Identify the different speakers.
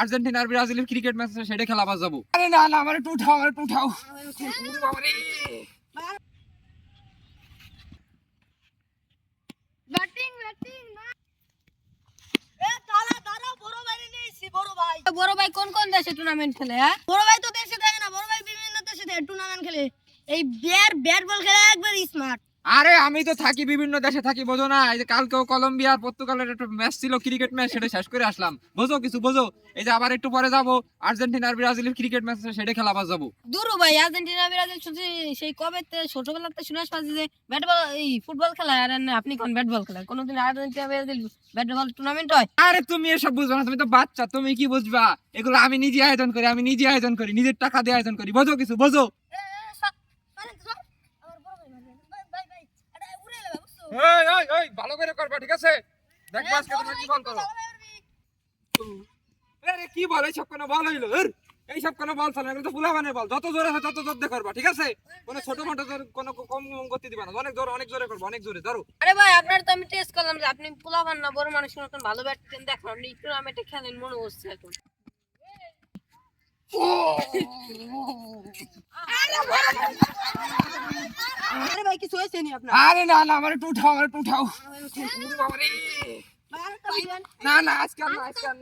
Speaker 1: Argentina আর ব্রাজিলের cricket match আছে সেটা খেলা আবার যাব।
Speaker 2: আরে না না আমার একটু উঠাও আমার একটু উঠাও
Speaker 3: ব্যাটিং ব্যাটিং বড় ভাই নিয়েছি ভাই। বড় ভাই কোন কোন দেশে টুর্নামেন্ট খেলে হ্যাঁ? বড় ভাই তো দেশে থাকে না বড় ভাই বিভিন্ন দেশে থাকে টুর্নামেন্ট খেলে। এই ব্যাট ব্যাট বল খেলে একবার স্মার্ট
Speaker 1: আরে আমি তো থাকি বিভিন্ন দেশে থাকি বোঝো না। এই যে কালকেও কলম্বিয়া পর্তুগালের একটা ম্যাচ ছিল ক্রিকেট ম্যাচ সেটা শেষ করে আসলাম। বোঝো কিছু বোঝো? এই যে আবার একটু পরে যাব আর্জেন্টিনা আর ব্রাজিলের ক্রিকেট ম্যাচ সেটা খেলা আবার যাব।
Speaker 3: দূর ভাই আর্জেন্টিনা ব্রাজিল শুনছি সেই কবে ছোটবেলাতে শুনে আসছি যে ব্যাট বল এই ফুটবল খেলা আর আপনি কোন ব্যাট বল খেলা? কোনোদিন Argentina Brazil bat ball tournament হয়?
Speaker 1: আরে তুমি এসব বুঝবে না তুমি তো বাচ্চা তুমি কি বুঝবা? এগুলো আমি নিজে আয়োজন করি আমি নিজে আয়োজন করি নিজের টাকা দিয়ে আয়োজন করি। বোঝো কিছু বোঝো? এই এই এই ভালো করে করবা ঠিক আছে? দেখবা আজকে তুমি কি বল করো। আরে কি বল এইসব কোনো বল হইল? ধুর। এইসব কোনো বল চলে না, এগুলো তো বল। যত জোরে আছে তত জোরে করবা ঠিক আছে? কোনো ছোট মোটো কোনো কম গতি দিবা না। অনেক জোরে অনেক জোরে করবা অনেক জোরে। ধরো।
Speaker 3: আরে ভাই আপনার তো আমি টেস্ট করলাম যে আপনি পোলাবান না বড় মানুষের মতন ভালো ব্যাট দেখো আপনি টুর্নামেন্টে খেলেন মনে হচ্ছে এখন। আরে ভাই কিছু হয়েছে নি আপনার
Speaker 2: আরে না না আমার একটু উঠাও আমার একটু উঠাও না না আজকে আর না আজকে আর